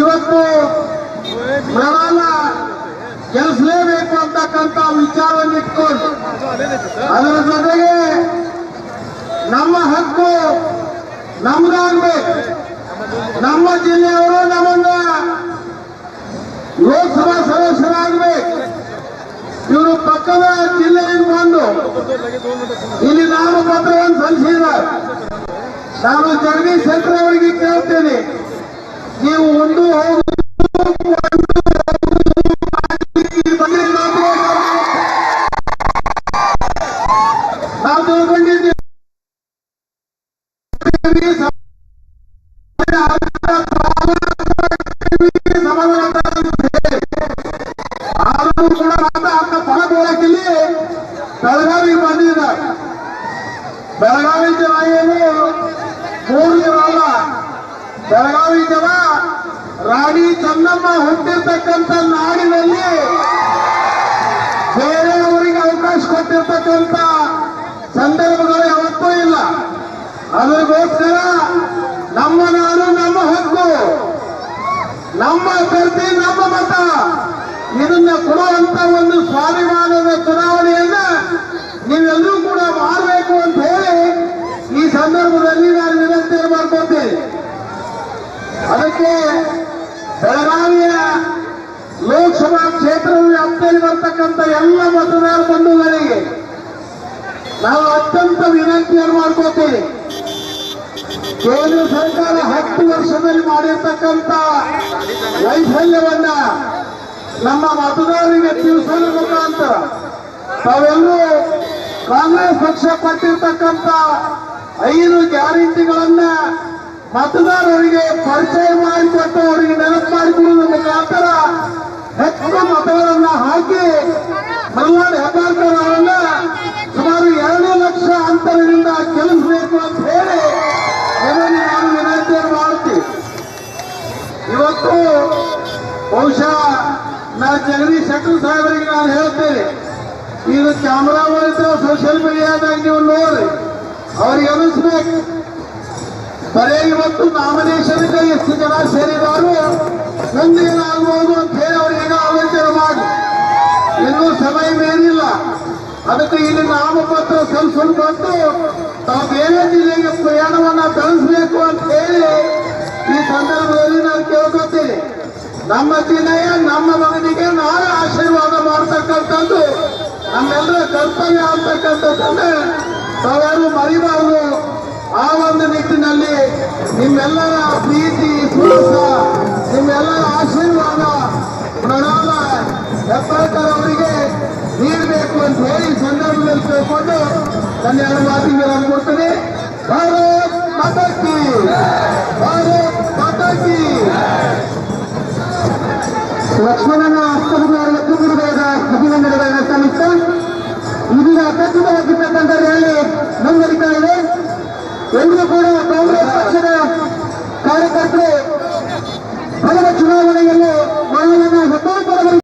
ಇವತ್ತು ಪ್ರಮಾಣ ಗೆಲ್ಲಿಸಲೇಬೇಕು ಅಂತಕ್ಕಂಥ ವಿಚಾರವನ್ನು ಇಟ್ಕೊಂಡು ಅದರ ಜೊತೆಗೆ ನಮ್ಮ ಹಕ್ಕು ನಮ್ದಾಗ್ಬೇಕು. ನಮ್ಮ ಜಿಲ್ಲೆಯವರು ನಮ್ಮನ್ನ ಲೋಕಸಭಾ ಸದಸ್ಯರಾಗಬೇಕು. ಇವರು ಪಕ್ಕದ ಜಿಲ್ಲೆಯಿಂದ ಬಂದು ಇಲ್ಲಿ ನಾಮಪತ್ರವನ್ನು ಸಲ್ಲಿಸಿದ್ದಾರೆ. ನಾನು ಜಗದೀಶ್ ಶೆಟ್ಟರ್ ಅವರಿಗೆ ಕೇಳ್ತೇನೆ. ನೀವು ಒಂದು ನಾವು ತಿಳ್ಕೊಂಡಿದ್ದೀವಿ ಆದರೂ ಕೂಡ ಬಂದಿದ್ದಾರೆ ಬೆಳಗಾವಿ ಜನ ಏನು ಮೂರು ಜನ ಬೆಳಗಾವಿ ಜನ, ರಾಣಿ ಚೆನ್ನಮ್ಮ ಹುಟ್ಟಿರ್ತಕ್ಕಂಥ ನಾಡಿನಲ್ಲಿ ಬೇರೆಯವರಿಗೆ ಅವಕಾಶ ಕೊಟ್ಟಿರ್ತಕ್ಕಂಥ ಸಂದರ್ಭಗಳು ಯಾವತ್ತೂ ಇಲ್ಲ. ಅದಕ್ಕೋಸ್ಕರ ನಮ್ಮ ನಾನು, ನಮ್ಮ ಹಕ್ಕು, ನಮ್ಮ ಅಭ್ಯರ್ಥಿ, ನಮ್ಮ ಮತ, ಇದನ್ನ ಕೊಡುವಂತ ಒಂದು ಸ್ವಾಭಿಮಾನದ ಚುನಾವಣೆಯನ್ನ ನೀವೆಲ್ಲರೂ ಅದಕ್ಕೆ ಬೆಳಗಾವಿಯ ಲೋಕಸಭಾ ಕ್ಷೇತ್ರದ ವ್ಯಾಪ್ತಿಯಲ್ಲಿ ಬರ್ತಕ್ಕಂಥ ಎಲ್ಲ ಮತದಾರ ಬಂಧುಗಳಿಗೆ ನಾವು ಅತ್ಯಂತ ವಿನಂತಿಯನ್ನು ಮಾಡ್ಕೋತೀವಿ ಕೇಂದ್ರ ಸರ್ಕಾರ ಹತ್ತು ವರ್ಷದಲ್ಲಿ ಮಾಡಿರ್ತಕ್ಕಂಥ ವೈಫಲ್ಯವನ್ನ ನಮ್ಮ ಮತದಾರರಿಗೆ ತಿಳಿಸಲು ಮುಖಾಂತರ ತಾವೆಲ್ಲರೂ ಕಾಂಗ್ರೆಸ್ ಪಕ್ಷ ಪಟ್ಟಿರ್ತಕ್ಕಂಥ ಐದು ಗ್ಯಾರಂಟಿಗಳನ್ನ ಮತದಾರರಿಗೆ ಪರಿಚಯ ಮಾಡಿಕೊಟ್ಟು ಅವರಿಗೆ ನೆನಪು ಮಾಡಿಕೊಡುವುದರ ಮುಖಾಂತರ ಹೆಚ್ಚು ಮತಗಳನ್ನ ಹಾಕಿ ಮಲ್ನಾಡು ಹೆಬ್ಬಾಳ್ಕರ್ ಅವರನ್ನ ಸುಮಾರು ಎರಡು ಲಕ್ಷ ಅಂತರದಿಂದ ಗೆಲ್ಲಿಸಬೇಕು ಅಂತ ಹೇಳಿ ನಿಮಗೆ ನಾನು ವಿನಂತಿಯನ್ನು ಮಾಡುತ್ತೀನಿ ಇವತ್ತು ಬಹುಶಃ ನಾ. ಜಗದೀಶ್ ಶೆಟ್ಟರ್ ಸಾಹೇಬರಿಗೆ ನಾನು ಹೇಳ್ತೇನೆ ಇದು ಕ್ಯಾಮ್ರಾ ಮಾಡಿದ್ರೆ ಸೋಷಿಯಲ್ ಮೀಡಿಯಾದಾಗ ನೀವು ನೋಡ್ರಿ, ಅವ್ರಿಗೆ ಅನಿಸ್ಬೇಕು. ಬರೇ ಇವತ್ತು ನಾಮಿನೇಷನ್ಗೆ ಎಷ್ಟು ಜನ ಸೇರಿದಾರು ಮುಂದೆ ಏನಾಗಬಹುದು ಅಂತ ಹೇಳಿ ಅವ್ರಿಗೆ ಆಲೋಚನೆ ಮಾಡಿ. ಇನ್ನೂ ಸಮಯ ಮೇಲಿಲ್ಲ ಅದಕ್ಕೆ ಇಲ್ಲಿ ನಾಮಪತ್ರ ಸಲ್ಲಿಸಲ್ಪಟ್ಟು ತಾವು ಬೇರೆ ಜಿಲ್ಲೆಗೆ ಪ್ರಯಾಣವನ್ನ ಬೆಳೆಸಬೇಕು ಅಂತ ಹೇಳಿ ಈ ಸಂದರ್ಭದಲ್ಲಿ ನಾನು ಕೇಳ್ಕೊತೀನಿ. ನಮ್ಮ ಜಿಲ್ಲೆಯ ನಮ್ಮ ಮಗನಿಗೆ ನಾವೇ ಆಶೀರ್ವಾದ ಮಾಡ್ತಕ್ಕಂಥದ್ದು, ನಮ್ಮೆಲ್ಲರ ಕರ್ತವ್ಯ ಅಂತಕ್ಕಂಥದ್ದನ್ನ ತಾವ್ಯಾರು ಮರಿಬಾರದು. ಆ ಒಂದು ನಿಟ್ಟಿನಲ್ಲಿ ನಿಮ್ಮೆಲ್ಲರ ಪ್ರೀತಿ ವಿಶ್ವಾಸ ನಿಮ್ಮೆಲ್ಲರ ಆಶೀರ್ವಾದ, ಪ್ರಣಾಮ, ಹೆಬ್ಬಾಳ್ಕರ್ ಅವರಿಗೆ ನೀಡಬೇಕು ಅಂತ ಹೇಳಿ ಸಂದರ್ಭದಲ್ಲಿ ಕೇಳ್ಕೊಂಡು ನನ್ನ ಎರಡು ಮಾತಿಗೆ ನಾನು ಕೊಡ್ತೇನೆ. ಭಾರತ್ ಮಾತಾಕಿ ಭಾರತ್ ಮಾತಾಕಿ ಲಕ್ಷ್ಮಣನ ಕೂಡ ಕಾಂಗ್ರೆಸ್ ಪಕ್ಷದ ಕಾರ್ಯಕರ್ತರು ಬಲ ಚುನಾವಣೆಯಲ್ಲಿ ಮನವನ್ನು ಹೊತ್ತೊಯ್ದು